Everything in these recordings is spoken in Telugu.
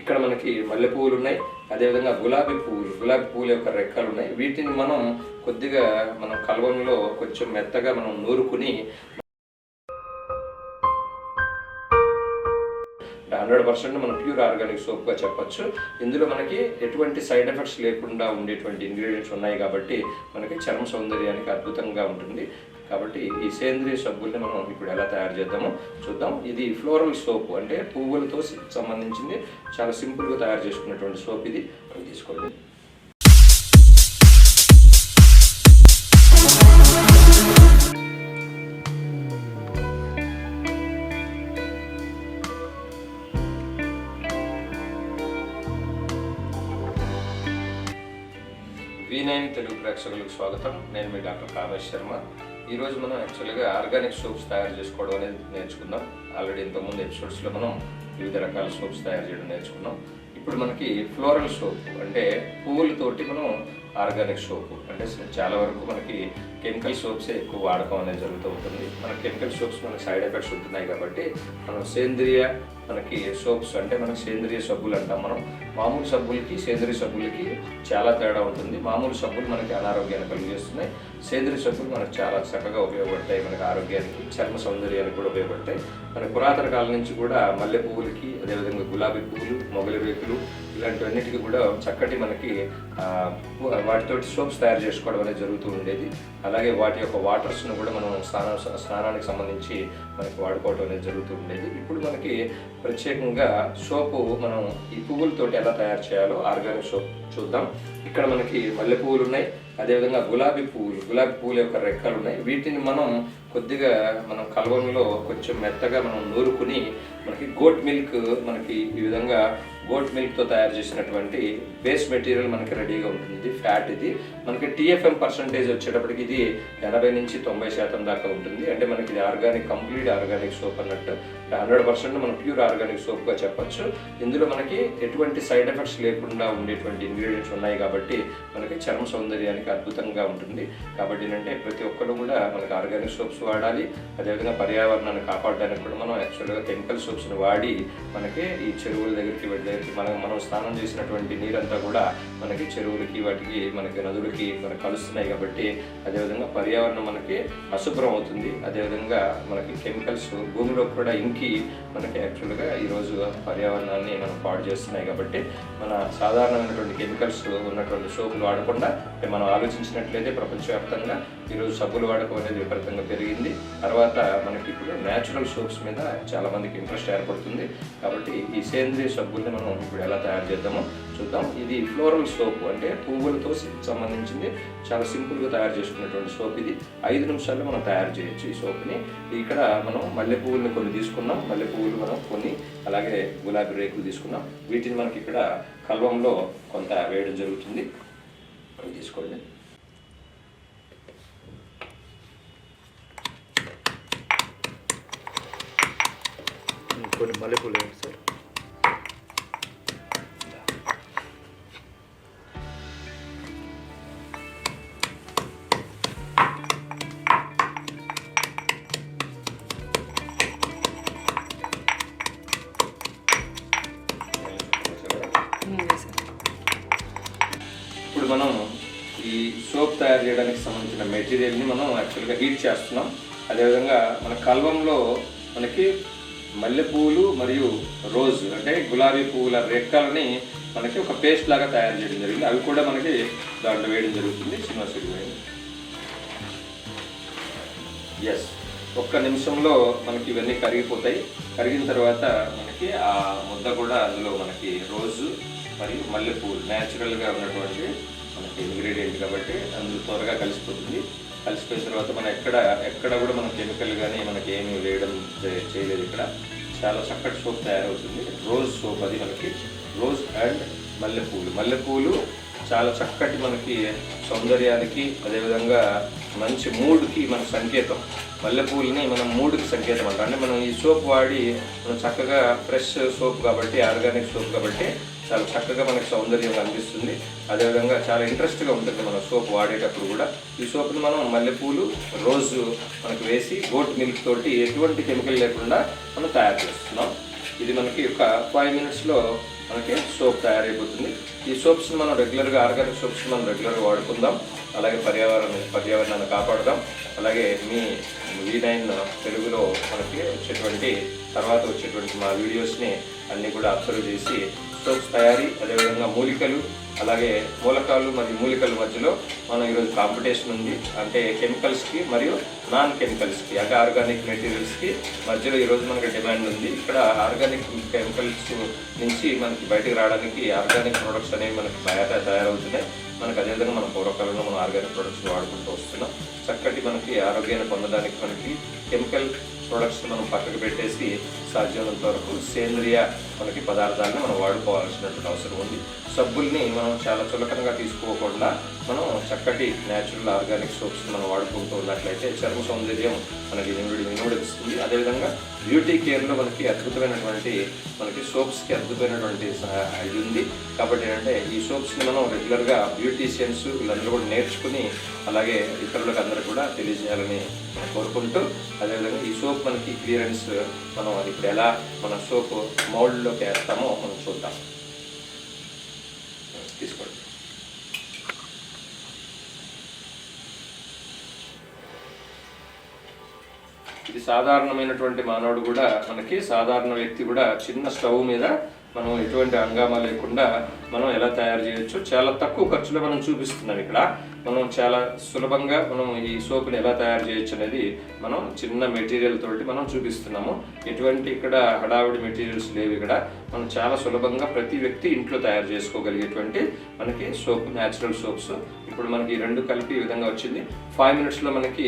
ఇక్కడ మనకి మల్లె పువ్వులు ఉన్నాయి. అదేవిధంగా గులాబీ పువ్వులు గులాబీ పువ్వుల యొక్క రెక్కలు ఉన్నాయి. వీటిని మనం కొద్దిగా మనం కలవంలో కొంచెం మెత్తగా మనం నూరుకుని హండ్రెడ్ పర్సెంట్ మనం ప్యూర్ ఆర్గానిక్ సోప్గా చెప్పొచ్చు. ఇందులో మనకి ఎటువంటి సైడ్ ఎఫెక్ట్స్ లేకుండా ఉండేటువంటి ఇంగ్రీడియంట్స్ ఉన్నాయి కాబట్టి మనకి చర్మ సౌందర్యానికి అద్భుతంగా ఉంటుంది. కాబట్టి ఈ సేంద్రియ సబ్బుల్ని మనం ఇప్పుడు ఎలా తయారు చేద్దామో చూద్దాం. ఇది ఫ్లోరల్ సోప్ అంటే పువ్వులతో సంబంధించింది చాలా సింపుల్గా తయారు చేసుకున్నటువంటి సోప్ ఇది. మనం తీసుకోండి. వి నైన్ తెలుగు ప్రేక్షకులకు స్వాగతం. నేను మీ డాక్టర్ కామేష్ శర్మ. ఈరోజు మనం యాక్చువల్గా ఆర్గానిక్ సోప్స్ తయారు చేసుకోవడం అనేది నేర్చుకుందాం. ఆల్రెడీ ఇంతకుముందు ఎపిసోడ్స్లో మనం వివిధ రకాల సోప్స్ తయారు చేయడం నేర్చుకున్నాం. ఇప్పుడు మనకి ఫ్లోరల్ సోప్ అంటే పువ్వులతోటి మనం ఆర్గానిక్ సోప్. అంటే చాలా వరకు మనకి కెమికల్ సోప్సే ఎక్కువ వాడకం అనేది జరుగుతూ ఉంటుంది. మన కెమికల్ సోప్స్ మనకి సైడ్ ఎఫెక్ట్స్ ఉంటున్నాయి కాబట్టి మనం సేంద్రియ మనకి సోప్స్ అంటే మనకి సేంద్రియ సబ్బులు అంటాం మనం. మామూలు సబ్బులకి సేంద్రియ సబ్బులకి చాలా తేడా ఉంటుంది. మామూలు సబ్బులు మనకి అనారోగ్యాన్ని కలిగిస్తున్నాయి. సేంద్రియ సబ్బులు మనకు చాలా చక్కగా ఉపయోగపడతాయి మనకి ఆరోగ్యానికి చర్మ సౌందర్యానికి కూడా ఉపయోగపడతాయి. మన పురాతన కాలం నుంచి కూడా మల్లె పువ్వులకి అదేవిధంగా గులాబీ పువ్వులు మొగలి రేకులు ఇలాంటివన్నిటికీ కూడా చక్కటి మనకి వాటితో వాటితోటి సోప్స్ తయారు చేసుకోవడం అనేది జరుగుతూ ఉండేది. అలాగే వాటి యొక్క వాటర్స్ను కూడా మనం స్నానం స్నానానికి సంబంధించి మనకి వాడుకోవడం అనేది జరుగుతూ ఉండేది. ఇప్పుడు మనకి ప్రత్యేకంగా సోపు మనం ఈ పువ్వులతోటి ఎలా తయారు చేయాలో ఆర్గానిక్ సోప్ చూద్దాం. ఇక్కడ మనకి మల్లె పువ్వులు ఉన్నాయి. అదేవిధంగా గులాబీ పువ్వులు గులాబీ పువ్వుల యొక్క రెక్కలు ఉన్నాయి. వీటిని మనం కొద్దిగా మనం కలవంలో కొంచెం మెత్తగా మనం నూరుకుని మనకి గోట్ మిల్క్ మనకి ఈ విధంగా గోట్ మిల్క్తో తయారు చేసినటువంటి బేస్ మెటీరియల్ మనకి రెడీగా ఉంటుంది. ఇది ఫ్యాట్ ఇది. మనకి టీఎఫ్ఎం పర్సంటేజ్ వచ్చేటప్పటికి ఇది ఎనభై నుంచి తొంభై శాతం దాకా ఉంటుంది. అంటే మనకి ఇది ఆర్గానిక్ కంప్లీట్ ఆర్గానిక్ సోప్ అన్నట్టు. హండ్రెడ్ పర్సెంట్ మనం ప్యూర్ ఆర్గానిక్ సోప్గా చెప్పచ్చు. ఇందులో మనకి ఎటువంటి సైడ్ ఎఫెక్ట్స్ లేకుండా ఉండేటువంటి ఇంగ్రీడియంట్స్ ఉన్నాయి కాబట్టి మనకి చర్మ సౌందర్యానికి అద్భుతంగా ఉంటుంది. కాబట్టి ఏంటంటే ప్రతి ఒక్కరు కూడా మనకి ఆర్గానిక్ సోప్స్ వాడాలి. అదేవిధంగా పర్యావరణాన్ని కాపాడడానికి కూడా మనం యాక్చువల్గా కెమికల్ సోప్స్ని వాడి మనకి ఈ చెరువుల దగ్గరికి వెళ్ళి మనం మనం స్నానం చేసినటువంటి నీరంతా కూడా మనకి చెరువులకి వాటికి మనకి నదులకి మనకి కలుస్తున్నాయి కాబట్టి అదేవిధంగా పర్యావరణం మనకి అశుభ్రం అవుతుంది. అదేవిధంగా మనకి కెమికల్స్ భూమిలో కూడా ఇంకి మనకి యాక్చువల్గా ఈరోజు పర్యావరణాన్ని మనం పాడు చేస్తున్నాయి కాబట్టి మన సాధారణమైనటువంటి కెమికల్స్ ఉన్నటువంటి సోపులు వాడకుండా అంటే మనం ఆలోచించినట్లయితే ప్రపంచవ్యాప్తంగా ఈరోజు సబ్బులు వాడకం అనేది విపరీతంగా పెరిగింది. తర్వాత మనకి ఇప్పుడు న్యాచురల్ సోప్స్ మీద చాలా మందికి ఇంట్రెస్ట్ ఏర్పడుతుంది. కాబట్టి ఈ సేంద్రియ సబ్బుల్ని మనం ఇప్పుడు ఎలా తయారు చేద్దామో చూద్దాం. ఇది ఫ్లోరల్ సోప్ అంటే పువ్వులతో సంబంధించింది చాలా సింపుల్గా తయారు చేసుకున్నటువంటి సోప్ ఇది. ఐదు నిమిషాల్లో మనం తయారు చేయొచ్చు ఈ సోప్ని ఇక్కడ మనం మల్లె పువ్వుల్ని కొన్ని తీసుకున్నాం. మల్లె పువ్వులు మనం కొన్ని అలాగే గులాబీ రేకులు తీసుకున్నాం. వీటిని మనకి ఇక్కడ కల్వంలో కొంత వేయడం జరుగుతుంది. అవి తీసుకోండి కొన్ని మల్లెపూలు వేయండి సార్ ఇప్పుడు మనం ఈ సోప్ తయారు చేయడానికి సంబంధించిన మెటీరియల్ని మనం యాక్చువల్గా హీట్ చేస్తున్నాం. అదేవిధంగా మన కల్వంలో మనకి మల్లెపూలు మరియు రోజ్ అంటే గులాబీ పువ్వుల రెక్కలని మనకి ఒక పేస్ట్ లాగా తయారు చేయడం జరిగింది. అవి కూడా మనకి దాంట్లో వేయడం జరుగుతుంది. సినిమా వేయండి ఎస్ ఒక్క నిమిషంలో మనకి ఇవన్నీ కరిగిపోతాయి. కరిగిన తర్వాత మనకి ఆ ముద్ద కూడా అందులో మనకి రోజు మరియు మల్లెపూలు న్యాచురల్గా ఉన్నటువంటి మనకి ఇంగ్రీడియంట్ కాబట్టి అందులో త్వరగా కలిసిపోతుంది. కలిసిపోయిన తర్వాత మనం ఎక్కడ ఎక్కడ కూడా మనం కెమికల్ కానీ మనకి ఏమీ వేయడం చేయలేదు ఇక్కడ. చాలా చక్కటి సోప్ తయారవుతుంది. రోజ్ సోప్ అది మనకి. రోజ్ అండ్ మల్లెపూలు. మల్లెపూలు చాలా చక్కటి మనకి సౌందర్యానికి అదేవిధంగా మంచి మూడ్కి మన సంకేతం. మల్లెపూలని మనం మూడ్కి సంకేతం అంటాం. అంటే మనం ఈ సోప్ వాడి మనం చక్కగా ఫ్రెష్ సోప్ కాబట్టి ఆర్గానిక్ సోప్ కాబట్టి చాలా చక్కగా మనకి సౌందర్యం అనిపిస్తుంది అదేవిధంగా చాలా ఇంట్రెస్ట్గా ఉంటుంది మన సోప్ వాడేటప్పుడు కూడా. ఈ సోప్ని మనం మల్లెపూలు రోజు మనకు వేసి గోట్ మిల్క్ తోటి ఎటువంటి కెమికల్ లేకుండా మనం తయారు చేస్తున్నాం. ఇది మనకి ఒక ఫైవ్ మినిట్స్లో మనకి సోప్ తయారైపోతుంది. ఈ సోప్స్ని మనం రెగ్యులర్గా ఆర్గానిక్ సోప్స్ని మనం రెగ్యులర్గా వాడుకుందాం. అలాగే పర్యావరణ పర్యావరణాన్ని కాపాడదాం. అలాగే మీ వి నైన్ తెలుగులో మనకి వచ్చేటువంటి తర్వాత వచ్చేటువంటి మా వీడియోస్ని అన్నీ కూడా అబ్జర్వ్ చేసి సోప్స్ తయారీ అదేవిధంగా మూలికలు అలాగే మూలకాలు మరియు మూలికల మధ్యలో మనం ఈరోజు కాంపిటీషన్ ఉంది. అంటే కెమికల్స్కి మరియు నాన్ కెమికల్స్కి అంటే ఆర్గానిక్ మెటీరియల్స్కి మధ్యలో ఈరోజు మనకి డిమాండ్ ఉంది. ఇక్కడ ఆర్గానిక్ కెమికల్స్ నుంచి మనకి బయటకు రావడానికి ఆర్గానిక్ ప్రొడక్ట్స్ అనేవి మనకి బయట తయారవుతున్నాయి. మనకు అదేవిధంగా మన పూర్వకాలంలో మనం ఆర్గానిక్ ప్రొడక్ట్స్ వాడుకుంటూ వస్తున్నాం. చక్కటి మనకి ఆరోగ్యాన్ని పొందడానికి మనకి కెమికల్ ప్రొడక్ట్స్ మనం పక్కకు పెట్టేసి సాధ్యమైనంత వరకు సేంద్రియ మనకి పదార్థాలని మనం వాడుకోవాల్సినటువంటి అవసరం ఉంది. సబ్బుల్ని మనం చాలా చులకనగా తీసుకోకుండా మనం చక్కటి న్యాచురల్ ఆర్గానిక్ సోప్స్ మనం వాడుకుంటూ ఉన్నట్లయితే చర్మ సౌందర్యం మనకి వినుడి వినుడిస్తుంది అదేవిధంగా బ్యూటీ కేర్లో మనకి అద్భుతమైనటువంటి మనకి సోప్స్కి అద్భుతమైనటువంటి ఇది ఉంది. కాబట్టి ఏంటంటే ఈ సోప్స్ని మనం రెగ్యులర్గా బ్యూటీషియన్స్ వీళ్ళందరూ కూడా నేర్చుకుని అలాగే ఇతరులకు అందరూ కూడా తెలియజేయాలని కోరుకుంటూ అదేవిధంగా ఈ సోప్ మనకి క్లియరెన్స్ మనం ఇప్పుడు ఎలా మన సోప్ మౌల్డ్లోకి వేస్తామో మనం చూద్దాం తీసుకోండి ఇది సాధారణమైనటువంటి మానవుడు కూడా మనకి సాధారణ వ్యక్తి కూడా చిన్న స్టవ్ మీద మనం ఎటువంటి హంగామా లేకుండా మనం ఎలా తయారు చేయొచ్చు చాలా తక్కువ ఖర్చులో మనం చూపిస్తున్నాం ఇక్కడ మనం చాలా సులభంగా మనం ఈ సోప్ని ఎలా తయారు చేయొచ్చు అనేది మనం చిన్న మెటీరియల్ తోటి మనం చూపిస్తున్నాము. ఎటువంటి ఇక్కడ హడావిడి మెటీరియల్స్ లేవు ఇక్కడ. మనం చాలా సులభంగా ప్రతి వ్యక్తి ఇంట్లో తయారు చేసుకోగలిగేటువంటి మనకి సోప్ న్యాచురల్ సోప్స్. ఇప్పుడు మనకి రెండు కలిపి ఈ విధంగా వచ్చింది. ఫైవ్ మినిట్స్లో మనకి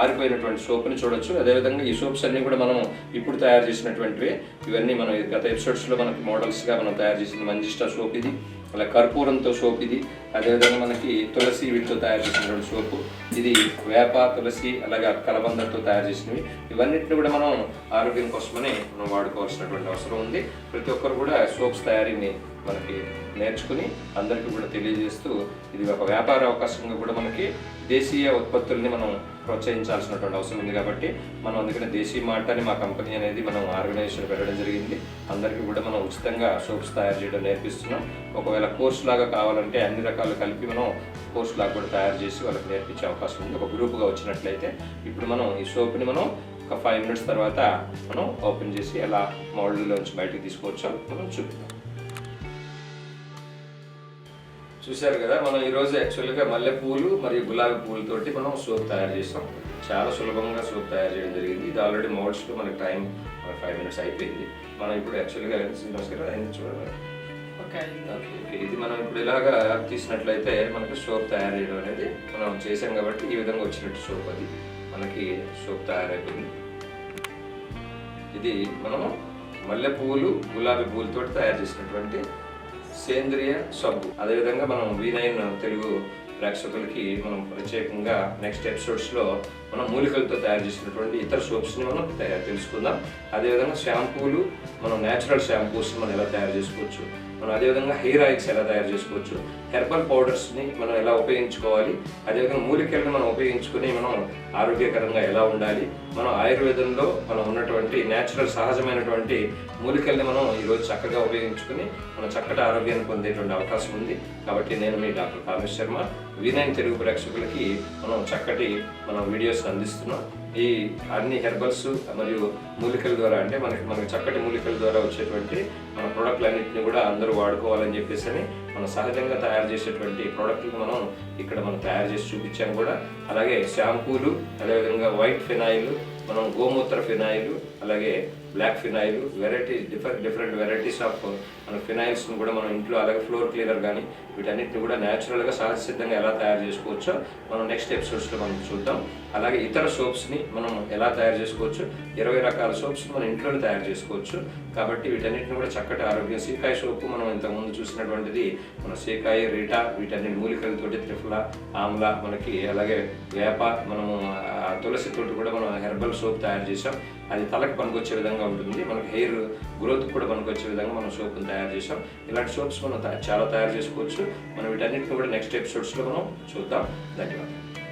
ఆరిపోయినటువంటి సోప్ని చూడొచ్చు. అదేవిధంగా ఈ సోప్స్ అన్నీ కూడా మనం ఇప్పుడు తయారు చేసినటువంటివి. ఇవన్నీ మనం గత ఎపిసోడ్స్లో మనకి మోడల్స్గా మనం తయారు చేసిన మంజిస్టా సోప్ ఇది. అలా కర్పూరంతో సోప్ ఇది. అదేవిధంగా మనకి తులసి వీటితో తయారు చేసినటువంటి సోపు. ఇది వేప తులసి అలాగే కలబందతో తయారు చేసినవి. ఇవన్నిటిని కూడా మనం ఆరోగ్యం కోసమని మనం వాడుకోవాల్సినటువంటి అవసరం ఉంది. ప్రతి ఒక్కరు కూడా సోప్స్ తయారీని మనకి నేర్చుకుని అందరికీ కూడా తెలియజేస్తూ ఇది ఒక వ్యాపార అవకాశంగా కూడా మనకి దేశీయ ఉత్పత్తుల్ని మనం ప్రోత్సహించాల్సినటువంటి అవసరం ఉంది కాబట్టి మనం అందుకని దేశీయ మాట అని మా కంపెనీ అనేది మనం ఆర్గనైజేషన్ పెట్టడం జరిగింది. అందరికీ కూడా మనం ఉచితంగా సోప్స్ తయారు చేయడం నేర్పిస్తున్నాం. ఒకవేళ కోర్స్ లాగా కావాలంటే అన్ని రకాలు కలిపి మనం కోర్స్ లాగా కూడా తయారు చేసి వాళ్ళకి నేర్పించే అవకాశం ఉంది. ఒక గ్రూప్గా వచ్చినట్లయితే ఇప్పుడు మనం ఈ సోప్ని మనం ఒక ఫైవ్ మినిట్స్ తర్వాత మనం ఓపెన్ చేసి ఎలా మౌల్డ్లోంచి బయటకు తీసుకోవచ్చో మనం చూపిద్దాం. చూశారు కదా మనం ఈరోజు యాక్చువల్గా మల్లె పూలు మరియు గులాబీ పూలతోటి మనం సోప్ తయారు చేసాం చాలా సులభంగా సోప్ తయారు చేయడం జరిగింది. ఇది ఆల్రెడీ మోడ్స్లో మనకి టైం ఫైవ్ మినిట్స్ అయిపోయింది. మనం ఇప్పుడు యాక్చువల్గా నమస్కారం అయింది చూడండి. ఓకే. ఇది మనం ఇప్పుడు ఇలాగా తీసినట్లయితే మనకి సోప్ తయారు చేయడం అనేది మనం చేసాం కాబట్టి ఈ విధంగా వచ్చినట్టు సోప్ అది. మనకి సోప్ తయారైపోయింది. ఇది మనము మల్లె పువ్వులు గులాబీ పువ్వులతో తయారు చేసినటువంటి సేంద్రియ సబ్బు. అదేవిధంగా మనం వి నైన్ తెలుగు ప్రేక్షకులకి మనం ప్రత్యేకంగా నెక్స్ట్ ఎపిసోడ్స్లో మనం మూలికలతో తయారు చేసినటువంటి ఇతర సోప్స్ని మనం తయారు తెలుసుకుందాం. అదేవిధంగా షాంపూలు మనం న్యాచురల్ షాంపూస్ మనం ఎలా తయారు చేసుకోవచ్చు మనం అదేవిధంగా హెయిర్ ఆయిల్స్ ఎలా తయారు చేసుకోవచ్చు? హెర్బల్ పౌడర్స్ని మనం ఎలా ఉపయోగించుకోవాలి? అదేవిధంగా మూలికలను మనం ఉపయోగించుకుని మనం ఆరోగ్యకరంగా ఎలా ఉండాలి? మనం ఆయుర్వేదంలో మనం ఉన్నటువంటి న్యాచురల్ సహజమైనటువంటి మూలికల్ని మనం ఈరోజు చక్కగా ఉపయోగించుకుని మనం చక్కటి ఆరోగ్యాన్ని పొందేటువంటి అవకాశం ఉంది. కాబట్టి నేను మీ డాక్టర్ కామేష్ శర్మ వినైన్ తెలుగు ప్రేక్షకులకి మనం చక్కటి మనం వీడియోస్ అందిస్తున్నాం. ఈ అన్ని హెర్బల్స్ మరియు మూలికల ద్వారా అంటే మనకి మనకి చక్కటి మూలికల ద్వారా వచ్చేటువంటి మన ప్రోడక్ట్లన్నింటినీ కూడా అందరూ వాడుకోవాలని చెప్పేసి అని మనం సహజంగా తయారు చేసేటువంటి ప్రోడక్ట్లు మనం ఇక్కడ మనం తయారు చేసి చూపించాం కూడా. అలాగే షాంపూలు అదేవిధంగా వైట్ ఫినాయిల్ మనం గోమూత్ర ఫినాయిల్ అలాగే black phenyl variety different different varieties of మన ఫినాయిల్స్ని కూడా మనం ఇంట్లో అలాగే ఫ్లోర్ క్లీనర్ కానీ వీటన్నిటిని కూడా న్యాచురల్గా సహజ సిద్ధంగా ఎలా తయారు చేసుకోవచ్చో మనం నెక్స్ట్ ఎపిసోడ్స్లో మనం చూద్దాం. అలాగే ఇతర సోప్స్ని మనం ఎలా తయారు చేసుకోవచ్చు ఇరవై రకాల సోప్స్ మనం ఇంట్లోనే తయారు చేసుకోవచ్చు. కాబట్టి వీటన్నిటిని కూడా చక్కటి ఆరోగ్యం సీకాయ సోపు మనం ఇంతకుముందు చూసినటువంటిది మన సీకాయ రీటా వీటన్నిటి మూలికలతోటి త్రిఫల ఆమ్ల మనకి అలాగే వేప మనము తులసి తోటి కూడా మనం హెర్బల్ సోప్ తయారు చేసాం అది తలకు పనికొచ్చే విధంగా ఉంటుంది. మనకి హెయిర్ గ్రోత్ కూడా మనకు వచ్చే విధంగా మనం సోప్ని తయారు చేసాం ఇలాంటి సోప్స్ మనం చాలా తయారు చేసుకోవచ్చు. మనం వీటన్నిటిని కూడా నెక్స్ట్ ఎపిసోడ్స్లో మనం చూద్దాం. ధన్యవాదాలు.